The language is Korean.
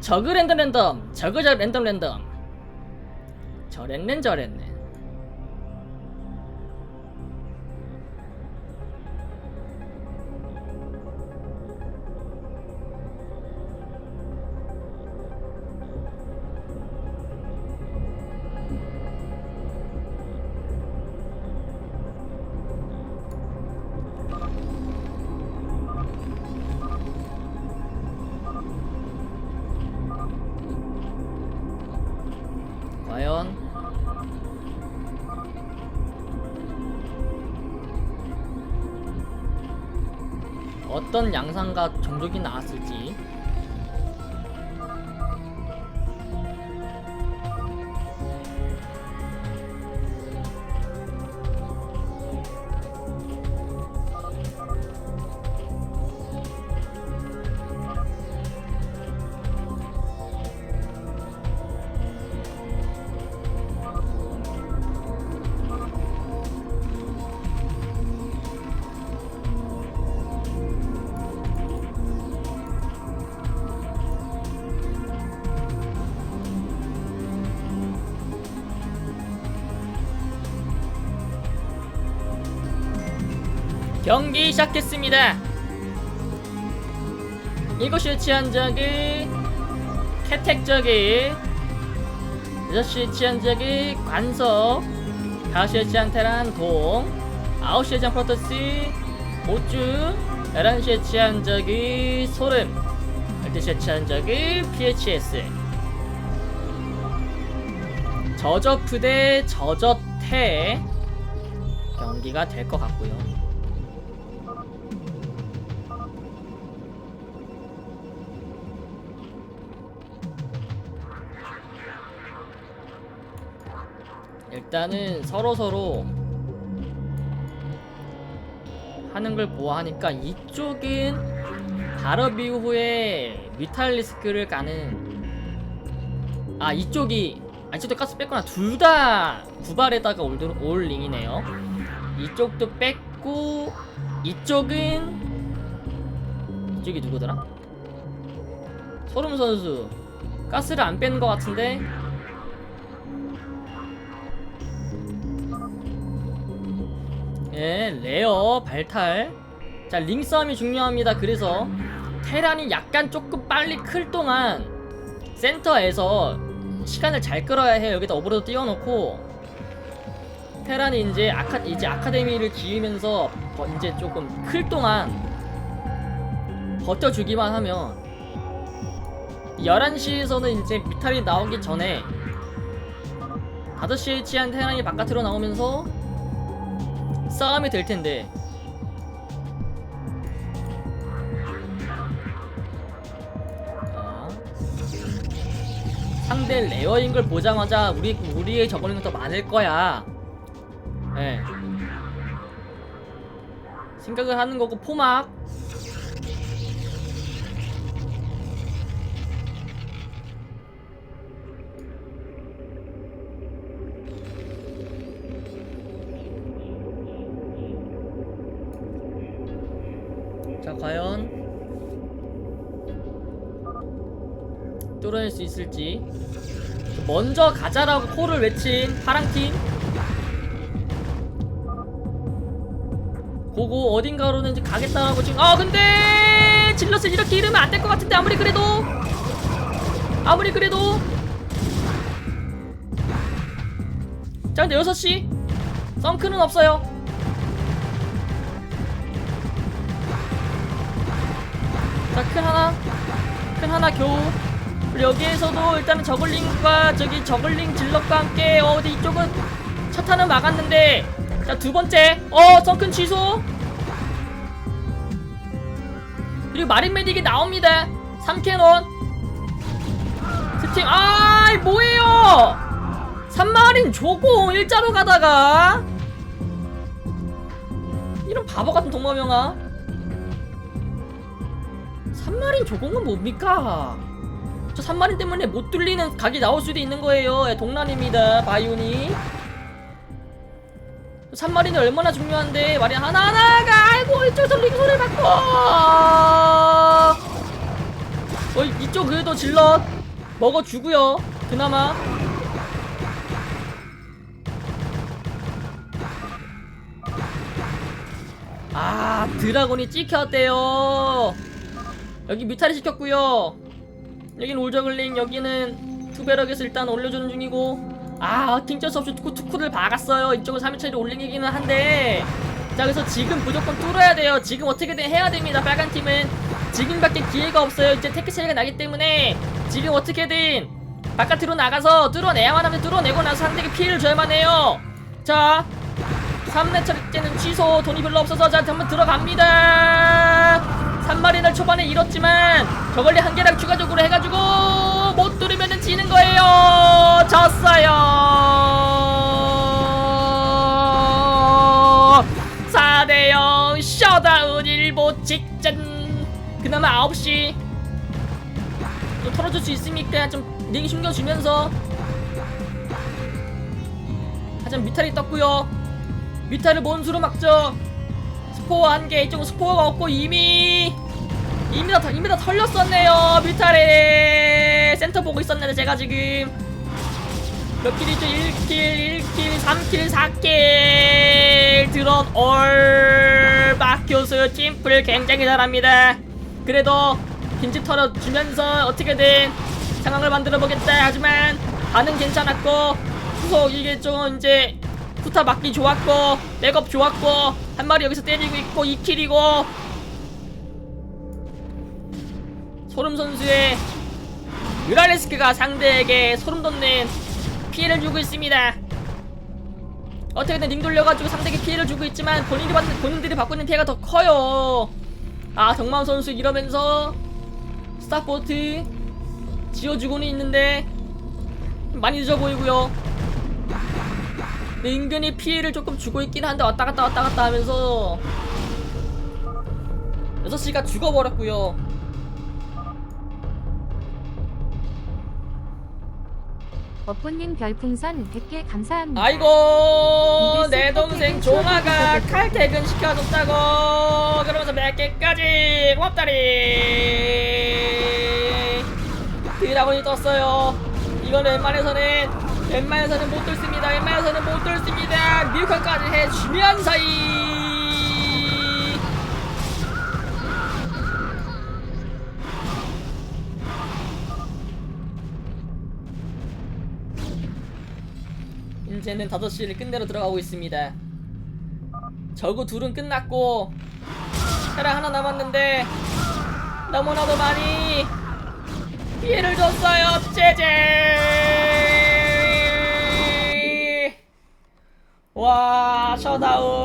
저그 랜덤 랜덤 저그 저 랜덤 랜덤. 저랬네 저랬네 어떤 양상과 종족이 나왔을지 경기 시작했습니다. 7시에 취한 적이 태택적이 6시에 취한 적이 관석 5시에 취한 테란 동 9시에 취한 프로토스 오쭈 11시에 취한 적이 소름 12시에 취한 적이 PHS 저저프 대 저저태. 경기가 될 것 같고요 일단은 서로 서로 하는 걸 보아하니까 이쪽은 발업 이후에 뮤탈리스크를 가는 아 이쪽이 아 이쪽도 가스 뺐구나. 둘 다 구발에다가 올, 올 링이네요. 이쪽도 뺐고 이쪽은 이쪽이 누구더라? 소름 선수. 가스를 안 뺀 것 같은데 예, 레어, 발탈. 자, 링 싸움이 중요합니다. 그래서 테란이 약간 조금 빨리 클 동안 센터에서 시간을 잘 끌어야 해요. 여기다 오버로드 띄워놓고 테란이 이제 아카 이제 아카데미를 지으면서 버- 이제 조금 클 동안 버텨주기만 하면 11시에서는 이제 미탈이 나오기 전에 5시에 치한 테란이 바깥으로 나오면서 싸움이 될 텐데. 자. 상대 레어인 걸 보자마자 우리 우리의 저걸링은 더 많을 거야. 예. 생각을 하는 거고 포막. 과연 뚫어낼 수 있을지. 먼저 가자라고 콜을 외친 파랑팀. 보고 어딘가로는 이제 가겠다라고 지금. 아 근데 질럿을 이렇게 이르면 안 될 것 같은데 아무리 그래도. 아무리 그래도. 자 근데 6시? 썬크는 없어요 자, 큰 하나, 큰 하나 겨우. 그리고 여기에서도 일단은 저글링과 저기 저글링 질럿과 함께 어디 이쪽은 첫 타는 막았는데, 자, 두 번째, 어, 성큰 취소. 그리고 마린 메딕이 나옵니다. 3캐논. 스팀, 아, 뭐예요? 3마린 조공 일자로 가다가. 이런 바보 같은 동마명아. 3마린 조공은 뭡니까? 저 3마린 때문에 못 뚫리는 각이 나올 수도 있는 거예요. 예, 동란입니다. 바이오니. 3마린이 얼마나 중요한데 마린 하나하나가 아이고 이쪽에서 링소리 받고 어 이쪽 그래도 질럿 먹어주고요 그나마 아 드라곤이 찍혔대요 여기 뮤탈이 시켰고요. 여긴 올저글링 여기는 투베럭에서 일단 올려주는 중이고. 아 팅쩔 수 없이 투쿠 투쿠를 박았어요. 이쪽은 3일차리 올리기는 한데. 자 그래서 지금 무조건 뚫어야 돼요. 지금 어떻게든 해야 됩니다 빨간 팀은. 지금밖에 기회가 없어요. 이제 테크 차이가 나기 때문에. 지금 어떻게든 바깥으로 나가서 뚫어내야만 하면 뚫어내고 나서 상대에게 피해를 줘야만 해요. 자 3렙 때는 취소. 돈이 별로 없어서 자 한번 들어갑니다 3마리를 초반에 잃었지만 저걸리 한 개랑 추가적으로 해가지고 못 뚫으면 지는 거예요. 졌어요. 4대0 셧다운 일보 직전. 그나마 9시. 또 털어줄 수 있으니까 좀링 신경 주면서. 하지만 미탈이 떴고요. 미탈을 몬수로 막죠 스포어 한 개 이쪽은 스포어가 없고 이미 이미 다 이미 다 털렸었네요 뮤탈에 센터 보고 있었는데 제가 지금 몇 킬이죠? 1킬 1킬 3킬 4킬 드론 올 마큐스 팀플 굉장히 잘합니다. 그래도 빈집 털어주면서 어떻게든 상황을 만들어 보겠다. 하지만 반응 괜찮았고 후속 이게 좀 이제 후타 맞기 좋았고 백업 좋았고 한 마리 여기서 때리고 있고 2킬이고 소름 선수의 유랄레스크가 상대에게 소름 돋는 피해를 주고 있습니다. 어떻게든 링 돌려가지고 상대에게 피해를 주고 있지만 본인이 받는 본인들이 받고 있는 피해가 더 커요. 아 정마음 선수 이러면서 스타포트 지어주고는 있는데 많이 늦어 보이고요. 은근히 피해를 조금 주고 있긴 한데 왔다 갔다 왔다 갔다 하면서 6시가 죽어버렸고요. 버프님 별풍선 100개 감사합니다. 아이고 내 동생 종아가. 칼퇴근 시켜줬다고 그러면서 몇 개까지 고맙다리 드라곤이 떴어요 이건 웬만해서는 웬만해서는 못 뚫습니다 웬만해서는 못 뚫습니다 미국까지 해주면 사이 이제는 5시를 끝내러 들어가고 있습니다. 저구 둘은 끝났고 테라 하나 남았는데 너무나도 많이 피해를 줬어요. 제제 와 셔다운